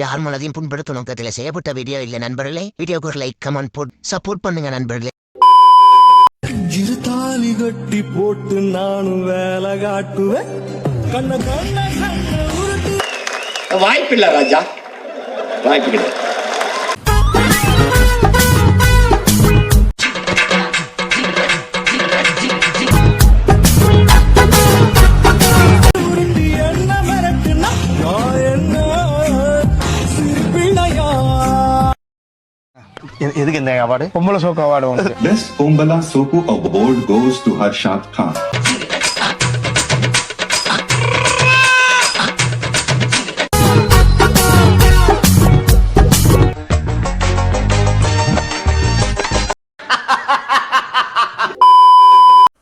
யார் மனதையும் புண்படுத்தும் நோக்கத்தில் செய்யப்பட்ட வீடியோ இல்ல நண்பர்களே. வீடியோக்கு ஒரு லைக் கமெண்ட் போட் சப்போர்ட் பண்ணுங்க நண்பர்களே. இரு தாலி கட்டி போட்டு நானும் வேலை காட்டுவேன். கண்ண கண்ண கண்ண உருட்டு. வாய்ப்பில்லை ராஜா. வாய்ப்பு கிடையாது எதுக்கு இந்த அவார்டு பொம்பளை சோக்கு அவார்டு உனக்கு Best Pombala Sopu Award goes to Harshad Khan.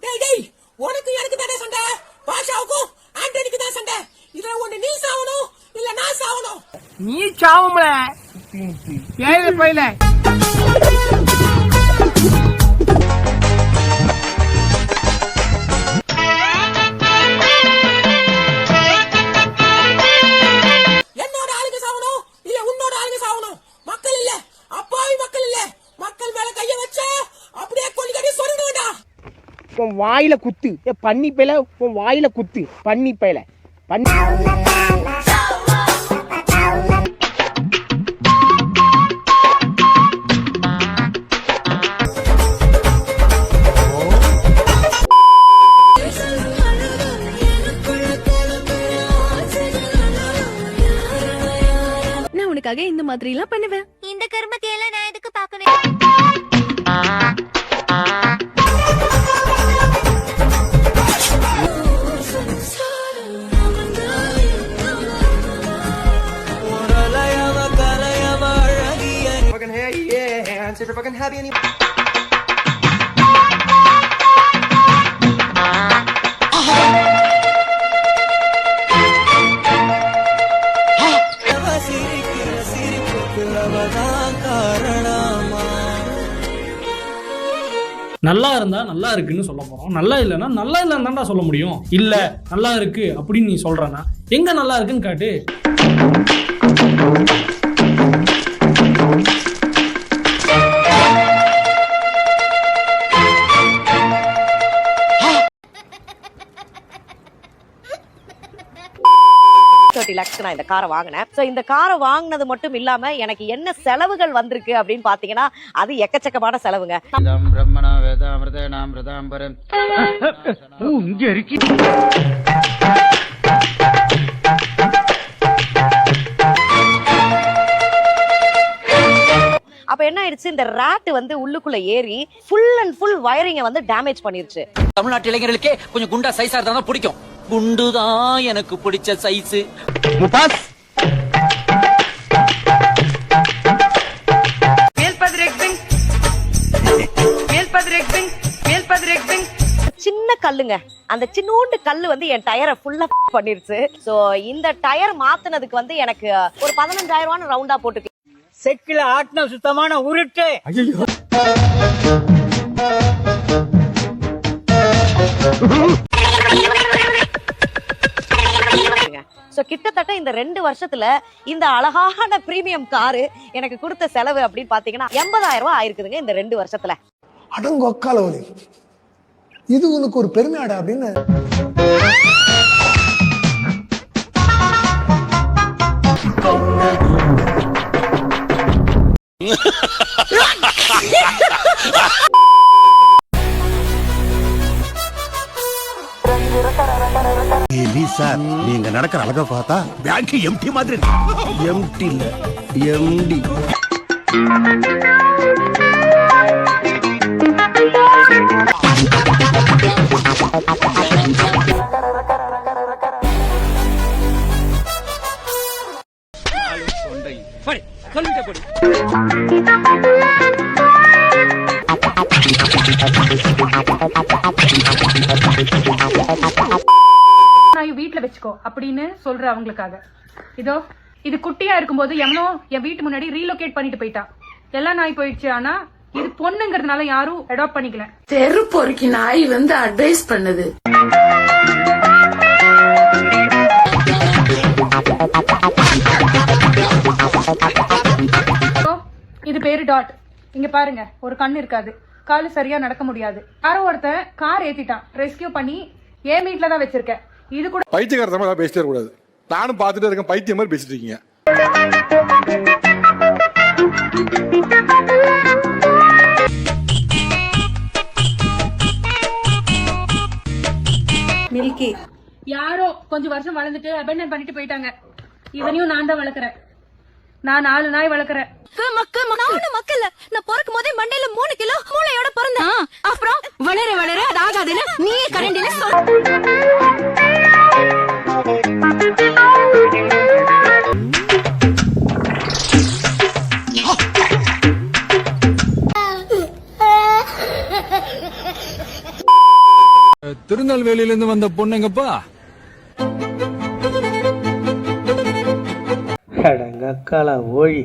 டேய் டேய் உனக்கு எனக்கு தானே சண்டை? பாஷாவுக்கும் ஆண்டனிக்கு தான் சண்டை. இதுல ஒண்ணு நீ சாவணும் இல்ல நான் சாவணும். நீ சாவும்ல. ஏழு பையில. என்னோட ஆளுங்க சாவணும்? இல்ல உன்னோட ஆளுங்க சாவணும். மக்கள் இல்ல. அப்பாவி மக்கள் இல்ல. மக்கள் மேல கைய வச்ச அப்படியே கொள்கடி சொல்லுங்கடா உன் வாயில குத்து. ஏ பன்னி பையில உன் வாயில குத்து. பன்னி பையில. பன்னி உனக்காக இந்த மாதிரி எல்லாம் பண்ணுவேன். இந்த கருமத்தையெல்லாம் நான் எதுக்கு பார்க்கணும்? கலையவ கலையவ அழகிய நல்லா இருந்தா நல்லா இருக்குன்னு சொல்ல போறோம். நல்லா இல்லைன்னா நல்லா இல்லைன்னு தான்டா சொல்ல முடியும். இல்ல நல்லா இருக்கு அப்படின்னு நீ சொல்றனா எங்க நல்லா இருக்குன்னு காட்டு? தேர்ட்டி லேக்ஸ்க்கு நான் இந்த காரை வாங்கினேன். ஸோ இந்த காரை வாங்கினது மட்டும் இல்லாம எனக்கு என்ன செலவுகள் வந்திருக்கு அப்படின்னு பாத்தீங்கன்னா அது எக்கச்சக்கமான செலவுங்க. அப்ப என்ன ஆயிடுச்சு? இந்த ராட் வந்து உள்ளுக்குள்ள ஏறி ஃபுல் அண்ட் ஃபுல் வயரிங்க வந்து டேமேஜ் பண்ணிருச்சு. தமிழ்நாட்டு இளைஞர்களுக்கே கொஞ்சம் குண்டா சைஸா இருந்தா தான் பிடிக்கும். குண்டுதான் எனக்கு பிடிச்ச சைஸ் முபாஸ். சின்ன கல்லுங்க. அந்த சின்னோண்டு கல்லு வந்து என் டயரை ஃபுல்லா பண்ணிருச்சு. சோ இந்த டயர் மாத்துனதுக்கு வந்து எனக்கு ஒரு பதினஞ்சாயிரம் ரூபான்னு ரவுண்டா போட்டு செக்கில ஆட்டின சுத்தமான உருட்டு. சோ கிட்டத்தட்ட இந்த ரெண்டு வருஷத்துல இந்த அழகான பிரீமியம் காரு எனக்கு கொடுத்த செலவு அப்படின்னு பாத்தீங்கன்னா எண்பதாயிரம் ரூபாய் ஆயிருக்குதுங்க இந்த ரெண்டு வருஷத்துல. அடங்கொக்கால இது உனக்கு ஒரு பெருமையாடா அப்படின்னு நீங்க நடக்கிற அழக பார்த்தா பேங்க் எம்டி மாதிரி எம்டி இல்ல எம்டி வச்சுக்கோ. அப்படின்னு சொல்ற அவங்களுக்காக. இதோ இது குட்டியா இருக்கும்போது எவனோ என் வீட்டு முன்னாடி ரீலோகேட் பண்ணிட்டு போயிட்டான் எல்லாம் நாய் போயிடுச்சு ஆனா இது பொண்ணுங்கிறதுனால யாரும் அடாப்ட் பண்ணிக்கல. தெரு பொறுக்கி நாய் வந்து அட்வைஸ் பண்ணுது. டாட் இங்க பாருங்க ஒரு கண்ணு இருக்காது. காலு சரியா நடக்க முடியாது. யாரோ ஒருத்தன் கார் ஏத்திட்டான். ரெஸ்கியூ பண்ணி என் தான் வச்சிருக்கேன். இது கூட பைத்தியக்காரத்தமா ஏதாவது பேசிட்டே கூடாது நானும் பார்த்துட்டே இருக்கேன் பைத்தியம் மாதிரி பேசிட்டு இருக்கீங்க. மில்கி. யாரோ கொஞ்சம் வருஷம் வளர்ந்துட்டு அபெண்டன் பண்ணிட்டு போயிட்டாங்க. இவனையும் நான் தான் வளர்க்குறேன். நான் நாலு நாய் வளர்க்குறேன். மக்கள். நான் பிறக்கும் போதே மண்டையில மூணு கிலோ மூளையோட பிறந்தேன். அப்புறம்? வளர வளர அது ஆகாதுன்னு நீயே கரண்டில சொல். திருநெல்வேலியில இருந்து வந்த பொண்ணுங்கப்பா அடங்கக்கால ஓழி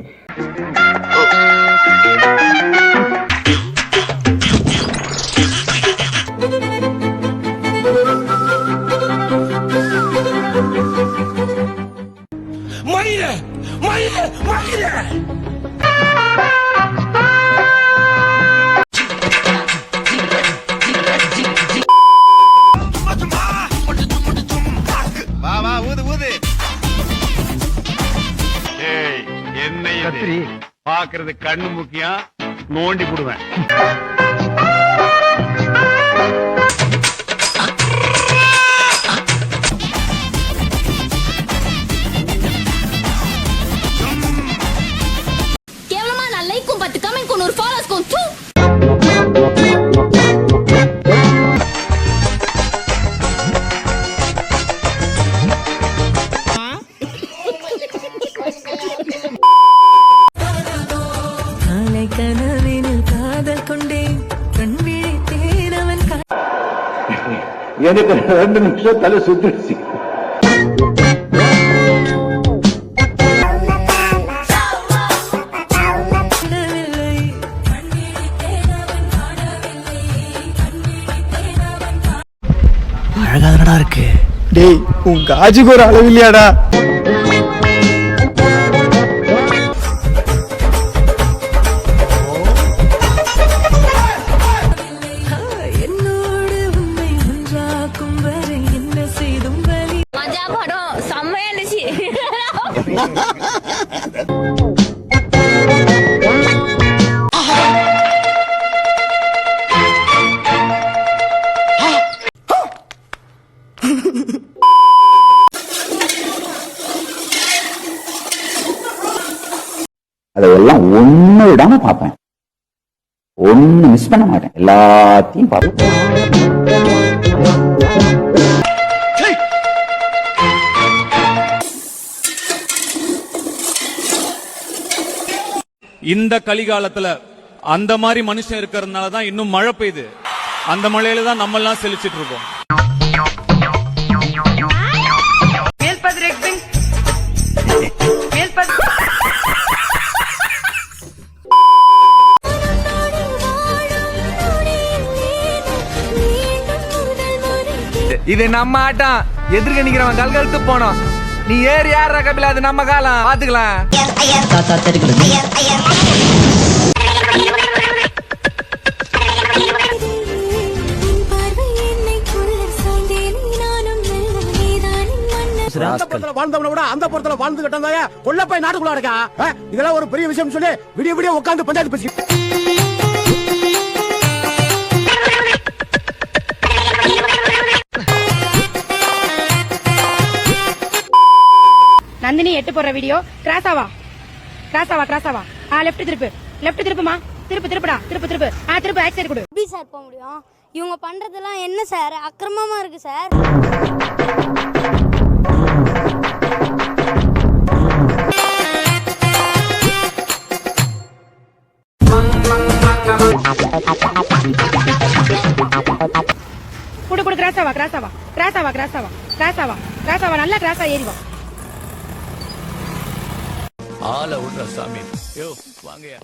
பாக்குறது கண்ணு முக்கியம் நோண்டி போடுவேன். காதல் கொண்டேன் கண் விழித்தேன் அவன் எனக்கு ரெண்டு நிமிஷம் தலை சுத்திடுச்சு. அழகாதனடா இருக்கு. டேய் உன் காஜுக்கு ஒரு அளவு இல்லையாடா? அதெல்லாம் ஒண்ணு விடாம பார்ப்பேன். ஒண்ணு மிஸ் பண்ண மாட்டேன். எல்லாத்தையும் பார்ப்பேன். இந்த கலிகாலத்துல அந்த மாதிரி மனுஷன் இருக்கிறதுனால தான் இன்னும் மழை பெய்யுது. அந்த மழையில தான் நம்ம எல்லாம் செழிச்சிட்டு இருக்கோம். இது நம்ம ஆட்டம். எதிர்க்க நிக்கிறவன் கல்கழுத்து போனோம். நீ ஏறி யார் கபில அது நம்ம காலம். பாத்துக்கலாம். அந்த புறத்துல வாழ்ந்தவன விட அந்த புறத்துல வாழ்ந்து கட்டாந்தாயா போய் நாட்டுக்குள்ள இருக்கா இதெல்லாம் ஒரு பெரிய விஷயம் சொல்லி விடிய விடிய உட்கார்ந்து பஞ்சாயத்து பேசி நந்தினி எட்டு போடுற வீடியோ கிராஸாவா கிராஸாவா கிராஸாவா ஆ லெஃப்ட் திருப்பு. லெஃப்ட் திருப்புமா? திருப்பு திருப்புடா. திருப்பு திருப்பு. ஆ திருப்பு ஆக்சைடு கொடு. எப்படி சார் போக முடியும்? இவங்க பண்றதெல்லாம் என்ன சார் அக்கிரமமா இருக்கு சார் குடு குடு கிராஸாவா கிராஸாவா கிராஸாவா கிராஸாவா கிராஸாவா கிராஸாவா நல்லா கிராஸா ஏறி வா. ஆள விடுற சாமி. யோ வாங்கயா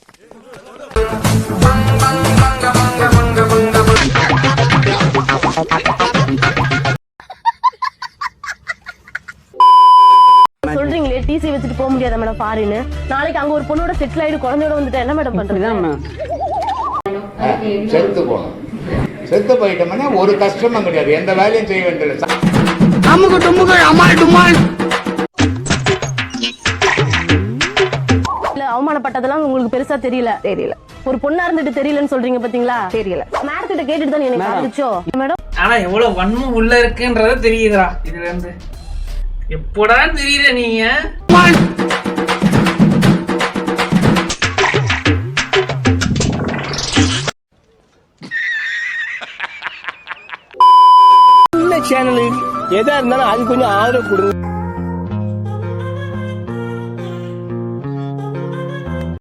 சொல்றீங்களே டிசி வச்சுட்டு போக முடியாதா மேடம் ஃபாரின் நாளைக்கு அங்க ஒரு பொண்ணோட செட்டில் ஆயிட்டு குழந்தையோட வந்துட்டு என்ன மேடம் பண்றது? செத்து போகணும். செத்து போயிட்டோம்னா ஒரு கஷ்டமும் கிடையாது. எந்த வேலையும் செய்ய வேண்டியது அமுக்கு டுமுக்கு அம்மாள் டுமாள் அவமானப்பட்டதெல்லாம் உங்களுக்கு பெருசா தெரியல. தெரியல. ஒரு பொண்ணா இருந்துட்டு தெரியலன்னு சொல்றீங்க பாத்தீங்களா? தெரியல. மேடத்திட்ட கேட்டுட்டு தான் எனக்கு ஆரம்பிச்சோ மேடம். ஆனா எவ்வளவு வன்மம் உள்ள இருக்குன்றத தெரியுதுடா இதுல இருந்து எப்படா தெரியுற நீங்க? சேனல் எதா இருந்தாலும் அது கொஞ்சம் ஆதரவு கொடுங்க.